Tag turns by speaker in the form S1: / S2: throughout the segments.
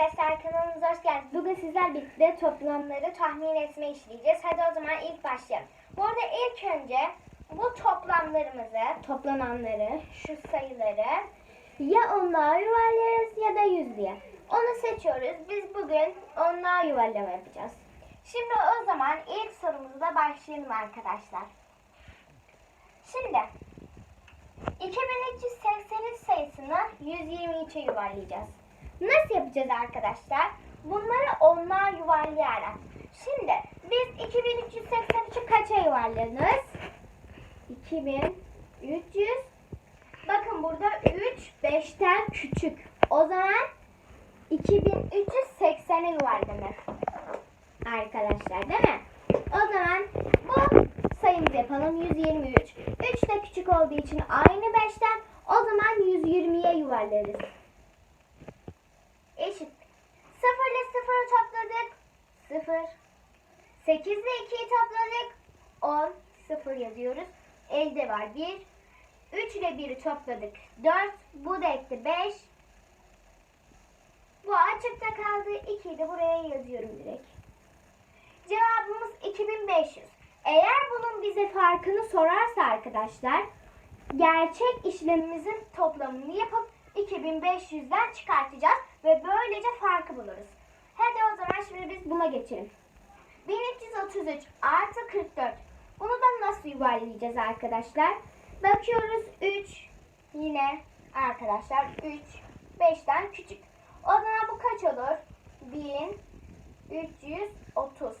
S1: arkadaşlar kanalımıza hoş geldiniz. Bugün sizler birlikte toplamları tahmin etme işleyeceğiz. Hadi o zaman ilk başlayalım. Bu arada ilk önce bu toplamlarımızı, toplananları, şu sayıları ya onluğa yuvarlarız ya da yüzlüğe. Onu seçiyoruz. Biz bugün onluğa yuvarlama yapacağız. Şimdi o zaman ilk sorumuzla başlayalım arkadaşlar. Şimdi 2383 sayısını 123'e yuvarlayacağız. Nasıl yapacağız arkadaşlar? Bunları onluğa yuvarlayarak. Şimdi biz 2383'ü kaça yuvarlarız? 2300 Bakın burada 3 5'ten küçük. O zaman 2380'e yuvarlanır. Arkadaşlar değil mi? O zaman bu sayımızı yapalım. 123. 3 de küçük olduğu için aynı 5'ten o zaman 120'ye yuvarlarız. Eşit. 0 ile 0'ı topladık. 0. 8 ile 2'yi topladık. 10. 0 yazıyoruz. Elde var 1. 3 ile 1'i topladık. 4. Bu da etti 5. Bu açıkta kaldı. 2'yi de buraya yazıyorum direkt. Cevabımız 2500. Eğer bunun bize farkını sorarsa arkadaşlar gerçek işlemimizin toplamını yapıp 2500'den çıkartacağız ve böylece farkı buluruz. Hadi o zaman şimdi biz buna geçelim. 1333 artı 44. Bunu da nasıl yuvarlayacağız arkadaşlar? Bakıyoruz 3 yine arkadaşlar 3 5'ten küçük. O zaman bu kaç olur? 1330.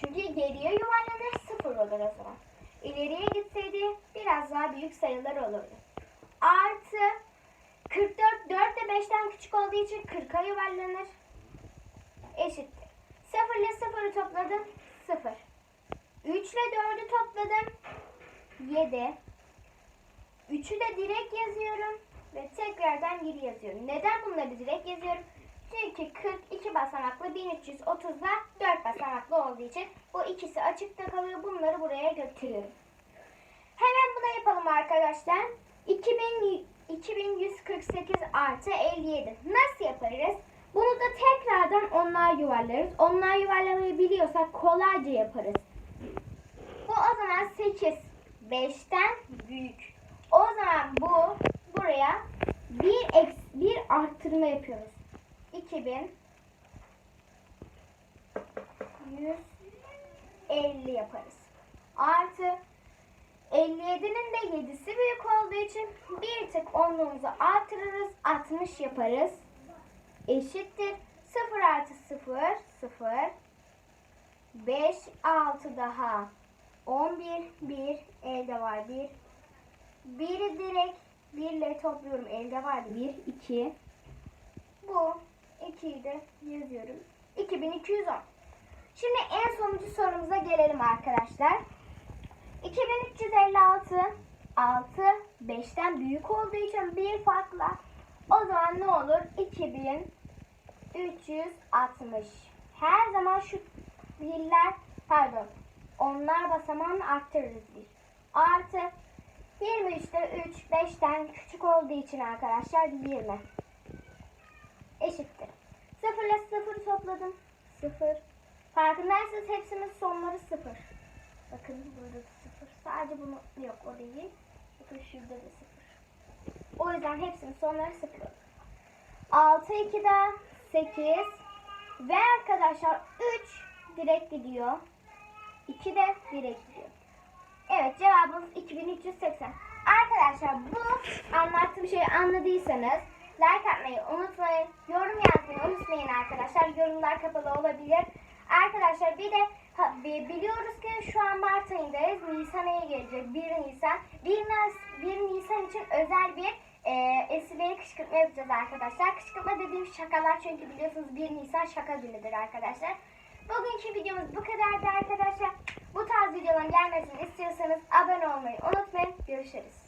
S1: Çünkü geriye yuvarlanır sıfır olur o zaman. İleriye gitseydi biraz daha büyük sayılar olurdu. Artı 44 4 de 5'ten küçük olduğu için 40'a yuvarlanır. Eşittir. 0 ile 0'ı topladım. 0. 3 ile 4'ü topladım. 7. 3'ü de direkt yazıyorum. Ve tekrardan geri yazıyorum. Neden bunları direkt yazıyorum? Çünkü 42 basamaklı 1330'da 4 basamaklı olduğu için bu ikisi açıkta kalıyor. Bunları buraya götürüyorum. Hemen buna yapalım arkadaşlar. 2000, 2148 artı 57. Nasıl yaparız? Bunu da tekrardan onlar yuvarlarız. Onlar yuvarlamayı biliyorsak kolayca yaparız. Bu o zaman 8 5'ten büyük. O zaman bu buraya bir eks, bir arttırma yapıyoruz. 2000 150 yaparız. Artı 57'nin de 7'si büyük olduğu için bir tık onluğumuzu artırırız. 60 yaparız. Eşittir. 0 artı 0 0 5 6 daha 11 1 elde var 1 1'i direkt 1 ile topluyorum. Elde vardı 1 2 bu 2'yi de yazıyorum. 2210. Şimdi en sonuncu sorumuza gelelim arkadaşlar. 2356 6 5'ten büyük olduğu için bir farkla o zaman ne olur? 2360. Her zaman şu birler pardon onlar basamağını arttırırız bir. Artı 23'te 3 5'ten küçük olduğu için arkadaşlar 20 eşittir. 0 ile 0 topladım. 0. Farkındaysanız hepsinin sonları 0. Bakın burada da 0. Sadece bunu yok o değil. Bakın şurada da 0. O yüzden hepsinin sonları 0 olur. 6 2 daha 8 ve arkadaşlar 3 direkt gidiyor. 2 de direkt gidiyor. Evet cevabımız 2380. Arkadaşlar bu anlattığım şeyi anladıysanız like atmayı unutmayın. Yorum yazmayı unutmayın arkadaşlar. Yorumlar kapalı olabilir. Arkadaşlar bir de ha, bi- biliyoruz ki şu an Mart ayındayız. Nisan ayı gelecek. 1 Nisan. 1, Nis- 1 Nisan için özel bir e, esirleri kışkırtma yapacağız arkadaşlar. Kışkırtma dediğim şakalar çünkü biliyorsunuz 1 Nisan şaka günüdür arkadaşlar. Bugünkü videomuz bu kadardı arkadaşlar. Bu tarz videoların gelmesini istiyorsanız abone olmayı unutmayın. Görüşürüz.